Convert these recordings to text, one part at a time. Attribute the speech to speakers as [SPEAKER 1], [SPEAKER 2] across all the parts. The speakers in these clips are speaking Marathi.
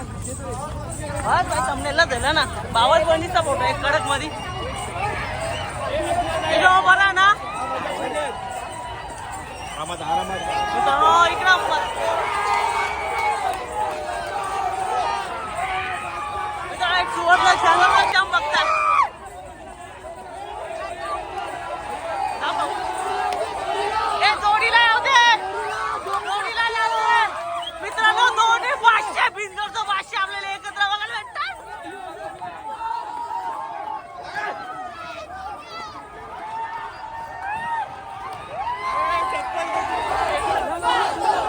[SPEAKER 1] हा भाई thumbnail ला ना. बावल बंदीचा फोटो आहे कडकमध्ये हो, बरा ना. हो, इकडं हो, सुवर्ण चॅनलला जाऊन बघता हा भाऊ. ए, जोडीला येऊ दे. जोडीला येऊ दे. मित्रांनो दोन्ही पाचशे बिंदूरचं पाचशे आपल्याला एकत्र बघायला भेटतात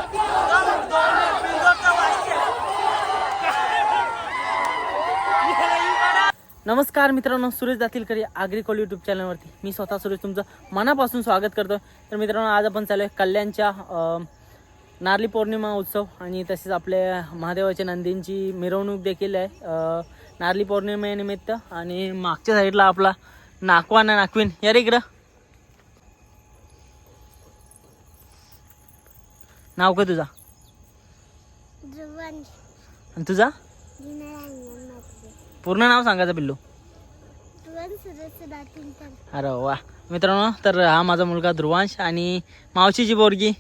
[SPEAKER 1] दोन्ही बिंदूरचं पाचशे नमस्कार मित्रांनो सुरेश दातीलकर आग्रिकोल यूट्यूब चॅनलवरती मी स्वतः सुरेश तुमचं मनापासून स्वागत करतो तर मित्रांनो आज आपण चालू आहे कल्याणच्या अं, नारळी पौर्णिमा उत्सव आणि तसेच आपल्या महादेवाच्या नंदींची मिरवणूक देखील आहे. अं, नारळी पौर्णिमेनिमित्त आणि मागच्या साईडला आपला नाकवा ना नाकवीन या रे इकडं. नाव काय तुझा? आणि तुझा? पूर्ण नाव सांगायचं पिल्लू? अरे वा. मित्रांनो तर हा माझा मुलगा ध्रुवांश आणि मावशीची बोरगी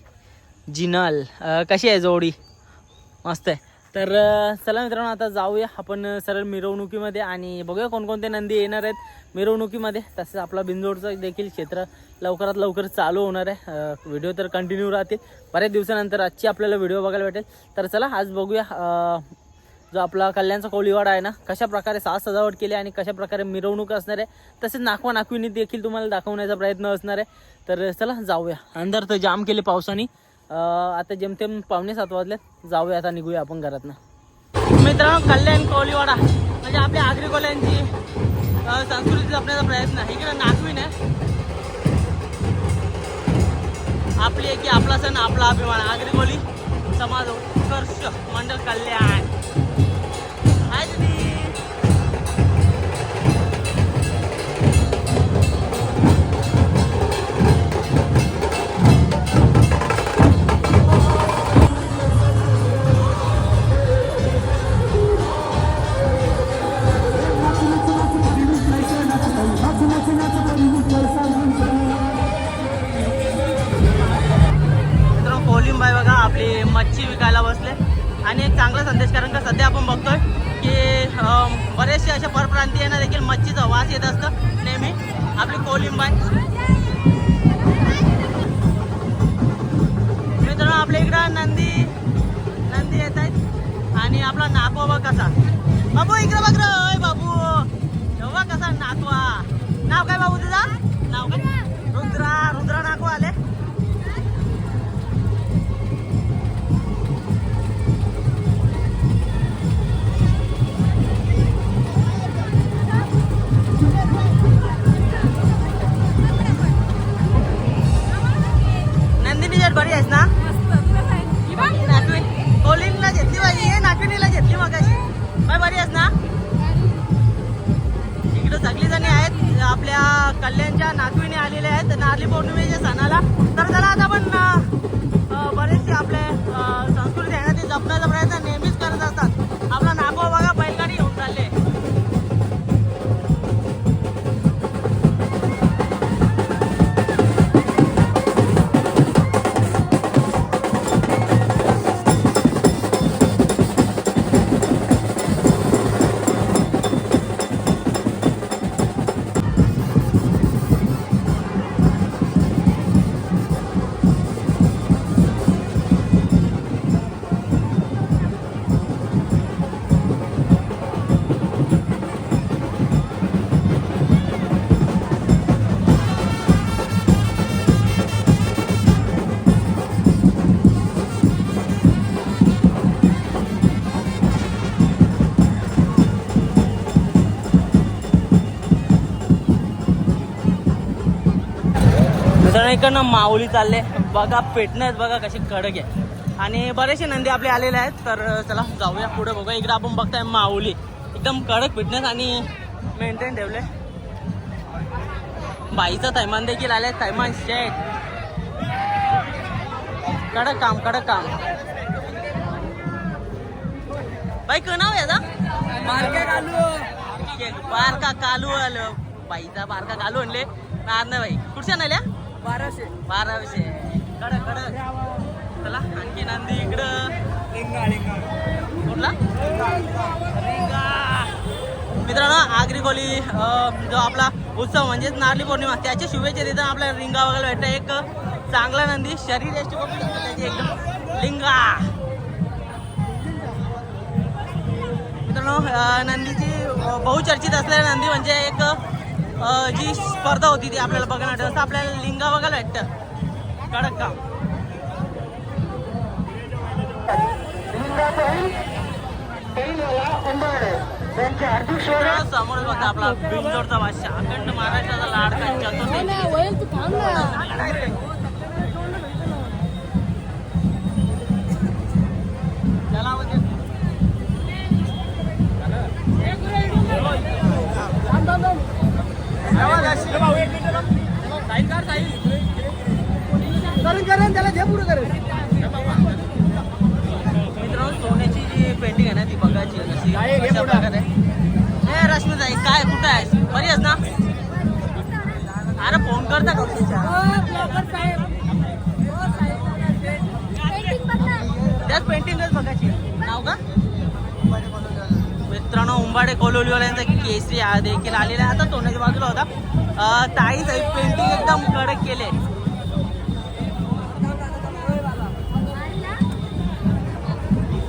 [SPEAKER 1] जिनल. कशी आहे जोडी? मस्त आहे. तर चला मित्रांनो आता जाऊया. आपण सरळ मिरवणुकीमध्ये आणि बघूया कोणकोणते नंदी येणार आहेत मिरवणुकीमध्ये. तसेच आपला बिंदोडचं देखील क्षेत्र लवकरात लवकर चालू होणार आहे. व्हिडिओ तर कंटिन्यू राहतील. बऱ्याच दिवसानंतर आजची आपल्याला व्हिडिओ बघायला भेटेल. तर चला आज बघूया. जो आपला कल्याणचा कोळीवाडा आहे ना कशा प्रकारे साज सजावट केली आणि कशा प्रकारे मिरवणूक असणार आहे तसेच नाकवा नाकविणी देखील तुम्हाला दाखवण्याचा प्रयत्न असणार आहे. तर चला जाऊया. अंदर तर जाम केले पावसाने. आता जेमतेम पावणे सात वाजले जाऊया आता निघूया आपण घरातनं. मित्रांनो कल्याण कोळीवाडा म्हणजे आपल्या आगरी कोल्यांची संस्कृती जपण्याचा प्रयत्न आहे. इकडे नाकवीन आहे. आपली एक की आपला सण आपला अभिमान. आगरी कोली समाज उत्कर्ष मंडळ कल्याण. हाय दीदी नाव काय बाबू तुझा नाव काय इकडनं माऊली चालले. बघा पेटण्यात बघा कशी कडक आहे. आणि बरेचसे नंदी आपले आलेले आहेत तर चला जाऊया पुढे बघूया. इकडे आपण बघताय माऊली. एकदम कडक फिटनेस आणि मेंटेन ठेवले बाईचा थैमान देखील आले थैमान शेट कडक काम कडक काम. बाई नाव आहे याचा बारका कालू आलं. बाईचा बारका कालू आणले नाही बाई. कुठच्या नाल्या?
[SPEAKER 2] बाराशे.
[SPEAKER 1] बाराशे. कडक कडक. चला आणखी नंदी इकडं.
[SPEAKER 2] लिंगा लिंगा
[SPEAKER 1] कुठला? रिंगा. मित्रांनो आगरी कोली जो आपला उत्सव म्हणजेच नारळी पौर्णिमा त्याच्या शुभेच्छा देताना आपल्याला रिंगा वगैरे भेटतं. एक चांगला नंदी शरीर यष्टी बघू शकतो त्याची एकदम लिंगा. मित्रांनो नंदीची बहुचर्चित असलेली नंदी म्हणजे एक जी स्पर्धा होती ती आपल्याला बघायला असं आपल्याला लिंगा बघायला भेटतं. कडक काम. समोरच बघता आपला बिंजोडचा बादशाह. अखंड महाराष्ट्राचा लाडका चतुर्थ. त्याला म्हणजे
[SPEAKER 2] त्याला घे पुढे करेल
[SPEAKER 1] मित्रांनो सोन्याची जी पेंटिंग आहे ना ती बघायची कशी. प्रकारे. ए रश्मीताई काय कुठं आहेस? बरी आहेस ना? अरे फोन करता का त्याच पेंटिंगच बघायची. नाव का? मित्रांनो उंबाडे कोलोलीवाल्यांचा केसरी हा देखील आलेला आहे. आता सोन्याच्या बाजूला होता. ताई ताई पेंटिंग एकदम कडक केले.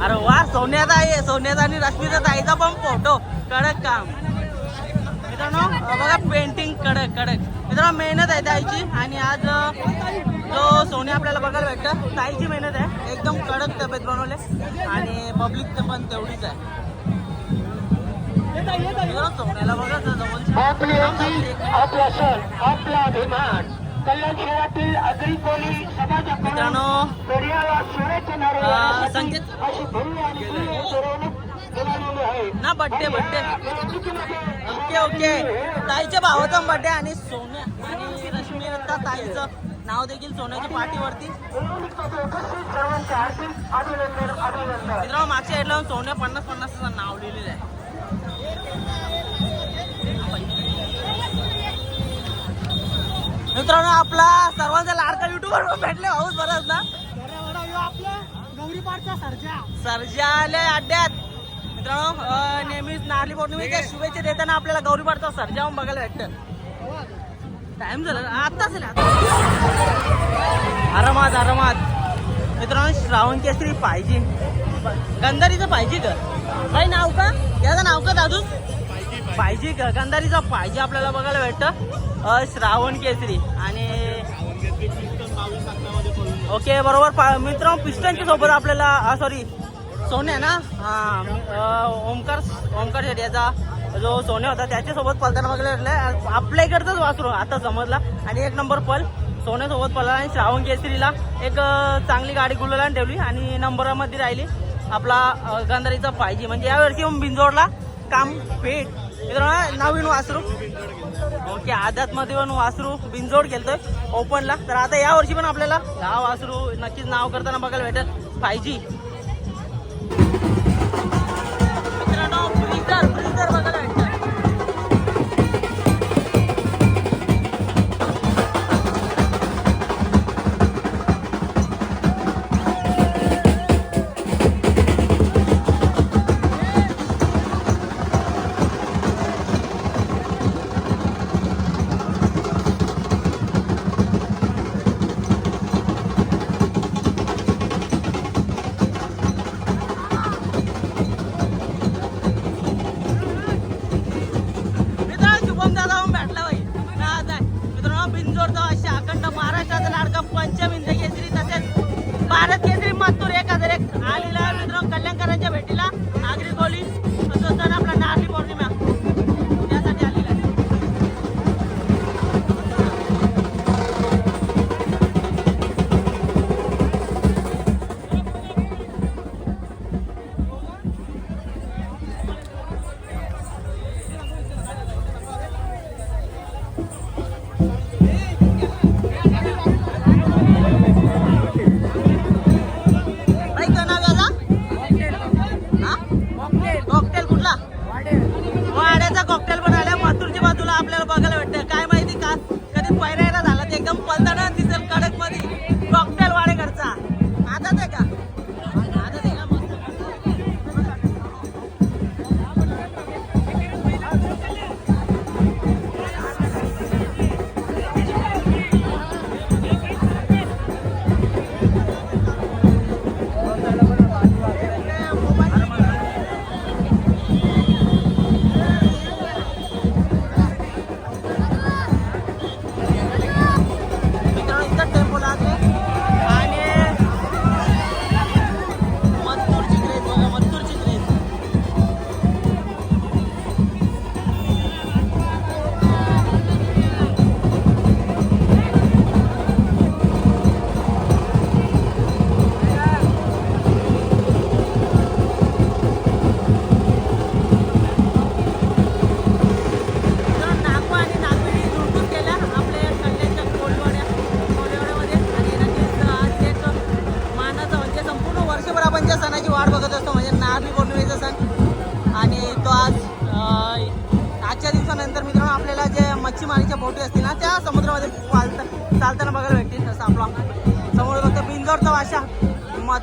[SPEAKER 1] अरे वा सोन्याचा आहे सोन्याचा आणि रश्मीचा ताईचा पण फोटो कडक काम. मित्रांनो बघा पेंटिंग कडक कडक. मित्रांनो मेहनत आहे ताईची. आणि आज जो सोने आपल्याला बघायला भेटतं ताईची मेहनत आहे. एकदम कडक तब्येत बनवले. आणि पब्लिक पण तेवढीच आहे.
[SPEAKER 3] आपली अंगी आपला सण आपला अभिमान. कल्याण शहरातील अग्री कोली समाजाकडून
[SPEAKER 1] मित्रांनो
[SPEAKER 3] पेरियाला सोन्याचे नारे
[SPEAKER 1] अं,
[SPEAKER 3] लावण्यासाठी
[SPEAKER 1] संकेत.
[SPEAKER 3] अशी भव्य आणि मिरवणूक आहे.
[SPEAKER 1] ना बड्डे बड्डे ओके ओके. ताईच्या भावाचा बड्डे आणि सोन्या आणि रश्मी दत्ता ताईचं नाव देखील सोन्याच्या पाठीवरती. मित्रांनो मागच्या हेडला सोन्या पन्नास पन्नासचं नाव लिहिलेलं आहे. मित्रांनो आपला सर्वांचा लाडका युट्यूबर भेटले. भाऊच बरंच ना?
[SPEAKER 2] सरजा
[SPEAKER 1] आले अड्ड्यात. मित्रांनो नेहमीच नारळी पौर्णिमेच्या शुभेच्छा देताना आपल्याला गौरी पाडचा सर्जा बघायला भेटतं. टाइम झाला. आत्ताच झाला. आरामात आरामात. मित्रांनो श्रावण केसरी पाहिजे. गंधारीचं पाहिजे का काही नाव का? याचं नाव का दादू? पाहिजे का गंधारीचा पाहिजे आपल्याला बघायला भेटतं. श्रावण केसरी. आणि ओके बरोबर. मित्रांनो पिस्टनच्या सोबत आपल्याला सॉरी सोन्या ना? हा ओमकार ओमकार शेट्टी याचा जो सोन्या होता त्याच्यासोबत पलताना भेटलं आपल्या इकडचंच वासरू आता समजला. आणि एक नंबर पल सोन्यासोबत पळाला आणि श्रावण केसरीला एक चांगली गाडी गुलाला ठेवली आणि नंबरामध्ये राहिली. आपला गांधारीचा पाहिजे म्हणजे यावर्षी बिंजोडला काम पेट मित्रांनो नवीन वासरू. ओके आध्यात्मध्ये पण वासरू बिनजोड खेळतोय ओपनला. तर आता या वर्षी पण आपल्याला हा वासरू नक्कीच नाव करताना बघायला भेटेल. फाय जी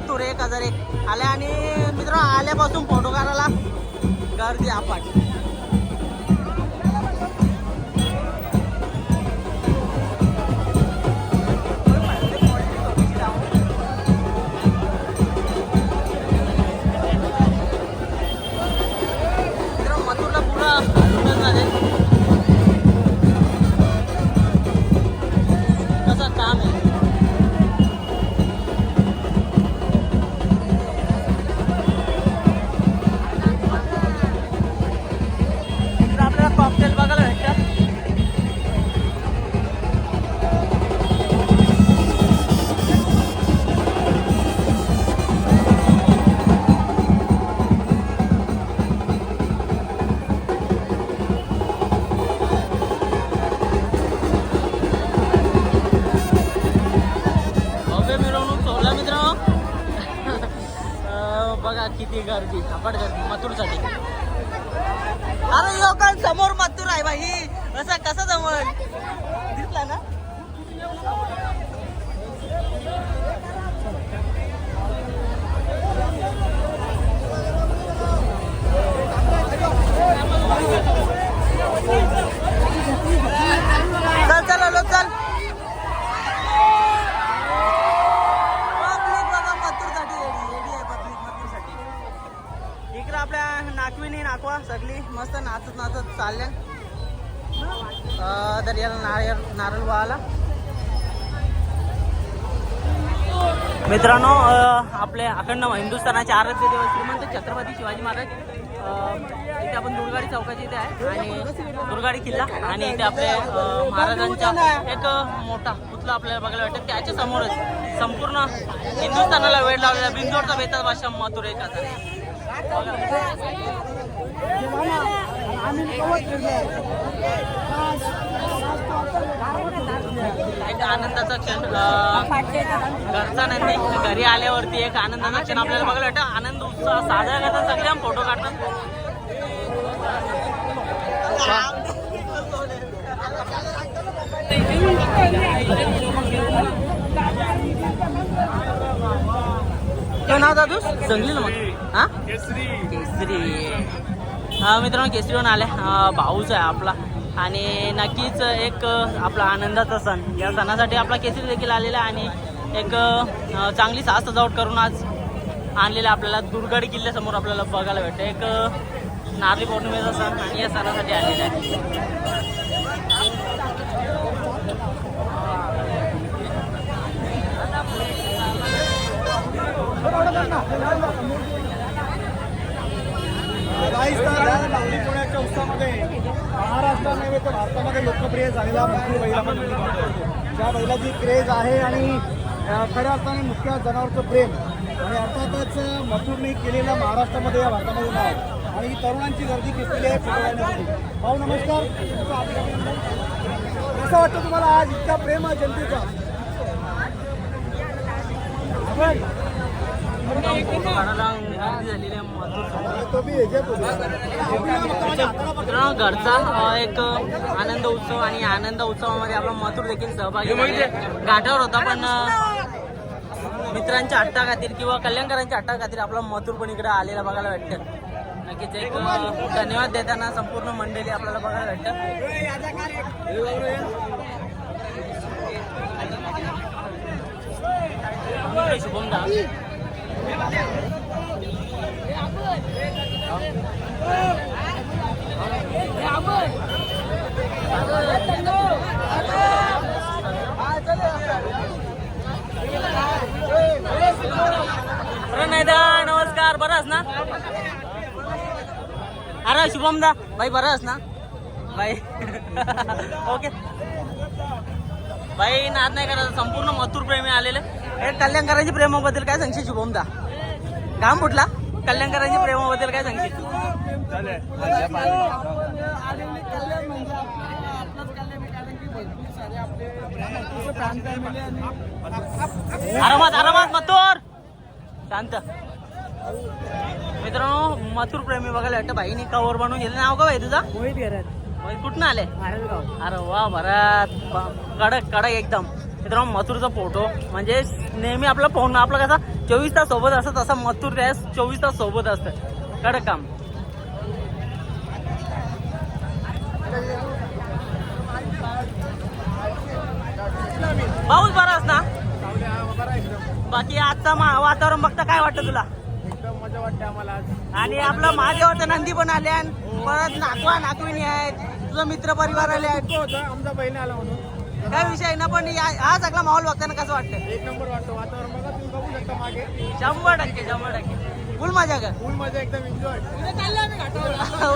[SPEAKER 1] टूर एक हजार एक. आल्या आणि मित्र आल्यापासून फोटो काढायला गर्दी आपण aparte आपल्या नागविनी नाकवा सगळी मस्त नाचत नाचत चालल्या. दर्याला तर याला नारळ नारळ वाला मित्रांनो आपले अखंड हिंदुस्थानाचे आराध्य देव श्रीमंत छत्रपती शिवाजी महाराज इथे आपण दुर्गाडी चौकाची इथे आहे आणि दुर्गाडी किल्ला आणि इथे आपले महाराजांचा एक मोठा पुतला आपल्याला बघायला वाटतं त्याच्या समोरच संपूर्ण हिंदुस्थानाला वेळ लावलेला बिंदोडचा बेताल भाषा मथुरेचा एक आनंदाचा क्षण घरचा नाही घरी आल्यावरती एक आनंदाचा क्षण आपल्याला बघायला वाटतं आनंद उत्साह साजरा करतात सगळे फोटो काढतात. काय नाव दादू? जंगली ना मग. हा? केसरी. हा मित्रांनो केसरीहून आले. भाऊच आहे आपला. आणि नक्कीच एक आपला आनंदाचा सण. या सणासाठी आपला केसरी देखील आलेला आहे. आणि एक चांगली साज सजावट करून आज आणलेला आपल्याला दुर्गड किल्ल्यासमोर आपल्याला बघायला भेटतं एक अं, नारळी पौर्णिमेचा सण आणि या सणासाठी आलेला आहे.
[SPEAKER 2] पुण्याच्या महाराष्ट्र नव्हे तर भारतामध्ये लोकप्रिय झालेला मुख्य बैला आपण बैलाची क्रेज आहे आणि खऱ्या अर्थाने मुख्य जनावरचं प्रेम. आणि अर्थातच अं, मथुरने केलेलं महाराष्ट्रामध्ये या भारतामध्ये नाव. आणि ही तरुणांची गर्दी किसलेली आहे भाऊ नमस्कार. कसं वाटतं तुम्हाला आज इतका प्रेम आहे जनतेचा? आपण
[SPEAKER 1] गर्दी झालेली आहे मित्रांनो घरचा एक आनंद उत्सव आणि आनंद उत्सवामध्ये आपला मथुर देखील सहभागी झाले. घाटावर होता पण मित्रांच्या हट्टा खातीर किंवा कल्याणकरांच्या हट्टा खातीर आपला मथुर पण इकडे आलेला बघायला वाटतं नक्कीच एक धन्यवाद देताना संपूर्ण मंडळी आपल्याला बघायला वाटतं शुभम दा. नमस्कार बरंच ना? अरे शुभम दा. भाई बराच ना? भाई. ओके. भाई नाद नाही करायचं संपूर्ण मथुर प्रेमी आलेले. हे प्रेमाबद्दल काय सांगशील शुभम दा? काम फुटला? कल्याणकरांच्या प्रेमाबद्दल काय सांगशील? आरामात आरामात मथुर! शांत. मित्रांनो मथुर प्रेमी बघायला वाटतं भाईनी कवर बनवून गेलं नाव का भाई तुझा?
[SPEAKER 2] मोहित गेरात
[SPEAKER 1] मोहित कुठनं आले? अरे वा भरात. कडक कडक एकदम. मित्रांनो मथुरचा फोटो म्हणजे नेहमी आपला फोन आपला कसा? चोवीस तास सोबत असतं तसा मथुर त्या चोवीस तास सोबत असतं. कडक काम. पाऊस बराच ना बाकी आजचा वातावरण बघता काय वाटतं तुला?
[SPEAKER 2] एकदम मजा वाटते आम्हाला आज.
[SPEAKER 1] आणि आपलं महादेवाचं नंदी पण आले परत नातवा नातविणी आहेत तुझा मित्र परिवार आले आहेत.
[SPEAKER 2] आमचा बहीण आला म्हणून.
[SPEAKER 1] काय विषय ना पण हा सगळा माहोल बघताना कसं वाटतं
[SPEAKER 2] एक नंबर वाटतो वातावरण बघा शकता मागे
[SPEAKER 1] शंभर टक्के शंभर टक्के फुल मजा कर
[SPEAKER 2] फुल मजा एकदम एन्जॉय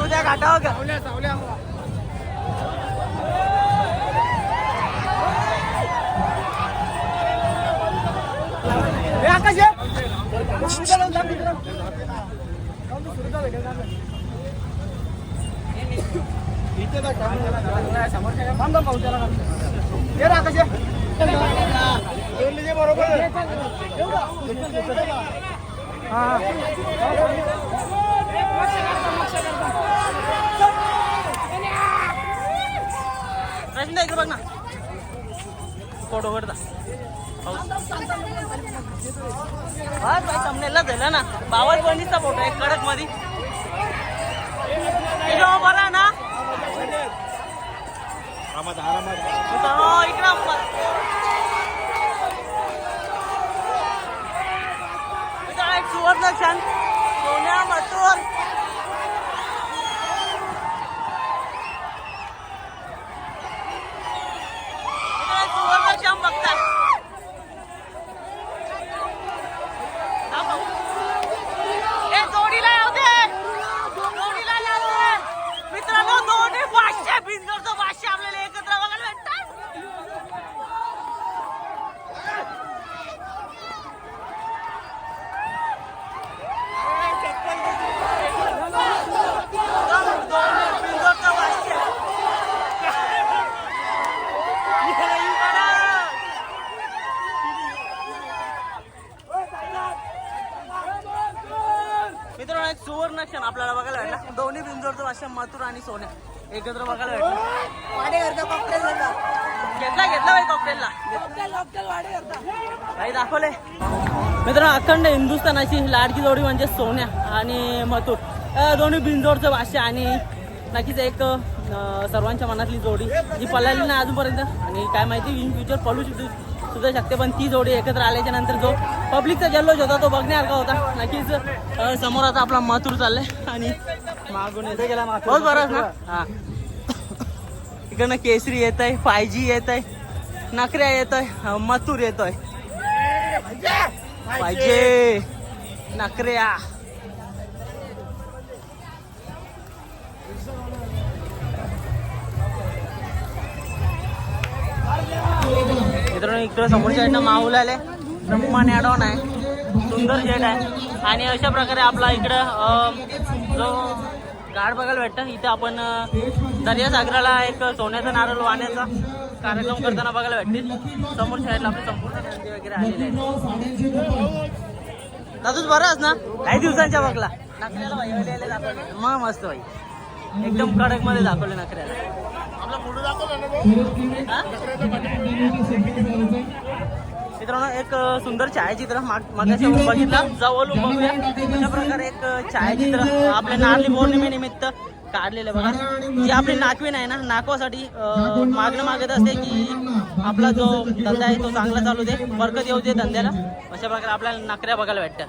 [SPEAKER 1] उद्या घाटावर का
[SPEAKER 2] सावल्या सावल्या हे आकाश. इथे काय? थांब, थांब, पाहू त्याला आकाश हा, हा.
[SPEAKER 1] इकडे बघ ना. फोटो वरता बस भाई thumbnail ला झालं ना. बावल बनीचा फोटो आहे कडकमध्ये बरा ना. मित्रांनो, इकडं म- मित्रांनो, एक सुवर्ण क्षण सोन्या मथुर मित्रांनो, एक सुवर्ण क्षण बघताय हा भाऊ. ए, जोडीला लावू दे. जोडीला लावू दे. मित्रांनो दोन्ही पाचशे बिंदूचं पाचशे आपल्याला एकत्र बघायला भेटतात मित्रांनो एक सुवर्ण क्षण आपल्याला बघायला भेटला दोन्ही बिंजोरचं भाषा मथुर आणि सोन्या एकत्र बघायला भेटलं. घेतला घेतला बाई कॉकटेलला काही दाखवले. मित्रांनो अखंड हिंदुस्थानाची लाडकी जोडी म्हणजे सोन्या आणि मथुर. दोन्ही बिंजोरचं भाषा आणि नक्कीच एक सर्वांच्या मनातली जोडी. जी पळाली नाही अजूनपर्यंत. आणि काय माहिती इन फ्युचर पळू शकतो सुद्धा शकते. पण ती जोडी एकत्र आल्याच्यानंतर जो पब्लिकचा जल्लोष होता तो बघण्यासारखा होता. नक्कीच समोर आता आपला मथुर चाललाय. आणि बहुत बरं ना. हा. इकडनं केसरी येत आहे फाय जी येत आहे नकऱ्या येत आहे मथुर येतोय. पाहिजे नकऱ्या. मित्रांनो इकडं समोरच्या साईडनं माऊल आले ब्रह्मा ॲडॉन आहे. सुंदर जेट आहे. आणि अशा प्रकारे आपला इकडं जो गाड बघायला भेटतं. इथं आपण अं, दर्यासागराला एक सोन्याचा नारळ वाहण्याचा कार्यक्रम करताना बघायला भेटतील. समोर साईडला आपले संपूर्ण वगैरे आलेले आहेत दादूच बराच ना? काही दिवसांच्या बघला. नकऱ्याला दाखवले मग मस्त भाई एकदम कडकमध्ये दाखवले नकऱ्याला हा? मित्रांनो एक सुंदर छायाचित्र मागाशी बघितलं. जवळ बघूया. अशा प्रकारे एक छायाचित्र आपल्या नारली पौर्णिमेनिमित्त काढलेलं बघा. जी आपली नाकवीन आहे ना नाकवासाठी मागणं मागत असते की आपला जो धंदा आहे तो चांगला चालू दे बरकत येऊ दे धंद्याला. अशा प्रकारे आपल्याला नाकऱ्या बघायला भेटतात.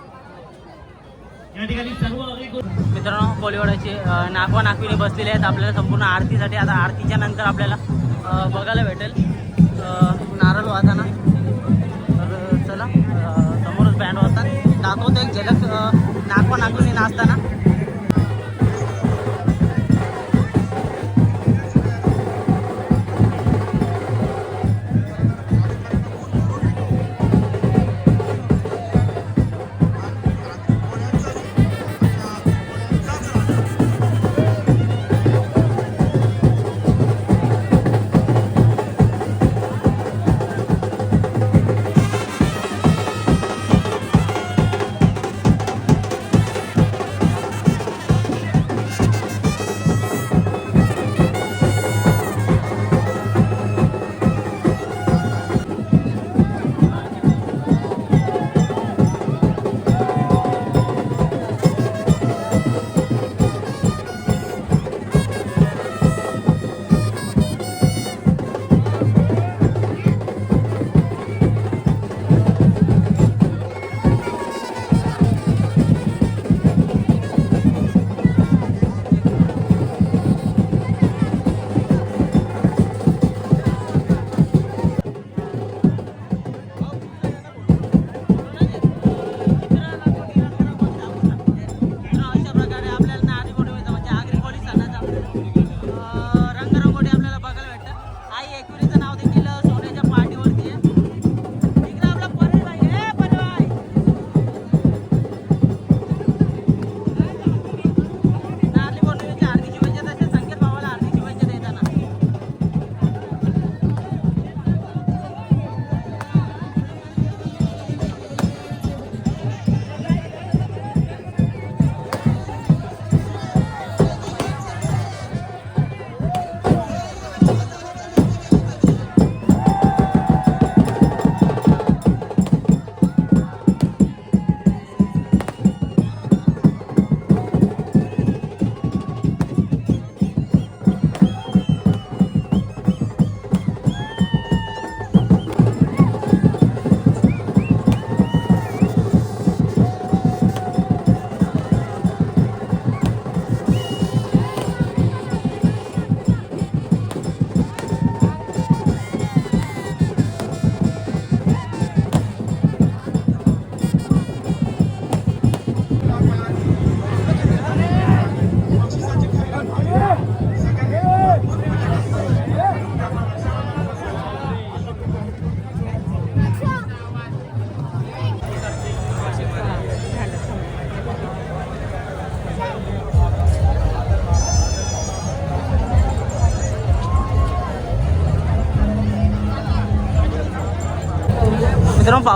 [SPEAKER 1] मित्रांनो कोलिवाड्याचे नाकवा नाकविणी बसलेले आहेत. आपल्याला संपूर्ण आरतीसाठी आता आरतीच्या नंतर आपल्याला बघायला भेटेल. नारळ वाहताना. दाखवतो एक नाचताना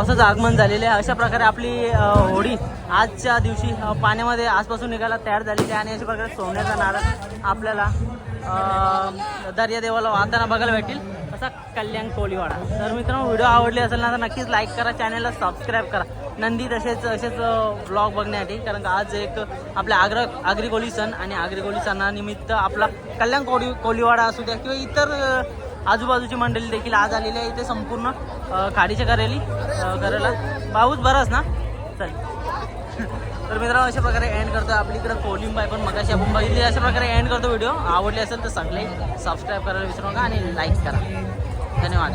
[SPEAKER 1] पावसाचं आगमन झालेलं आहे. अशा प्रकारे आपली होळी होडी आजच्या दिवशी पाण्यामध्ये आजपासून निघायला तयार झालेली आहे आणि अशा प्रकारे सोन्याचा नारळ आपल्याला दर्यादेवाला वाहताना बघायला भेटेल असा कल्याण कोळीवाडा. तर मित्रांनो व्हिडिओ आवडली असेल ना तर नक्कीच लाईक करा चॅनलला सबस्क्राईब करा. नंदी तसेच असेच ब्लॉग बघण्यासाठी. कारण का आज एक आपल्या आग्रा आग्री कोळी सण आणि आग्री कोळी सणानिमित्त आपला कल्याण कोळी कोळीवाडा असू द्या किंवा इतर आजूबाजूची मंडळी देखील आज आलेली आहे इथे संपूर्ण खाडीच्या करेली करायला. पाऊस बराच ना? चल. तर मित्रांनो अशा प्रकारे एंड करतो. आपली इकडे कोलिंग बाय पण मगाशी आपण बघितली. अशा प्रकारे एंड करतो व्हिडिओ आवडली असेल तर सगळे सबस्क्राईब करायला विसरू नका आणि लाईक करा. धन्यवाद.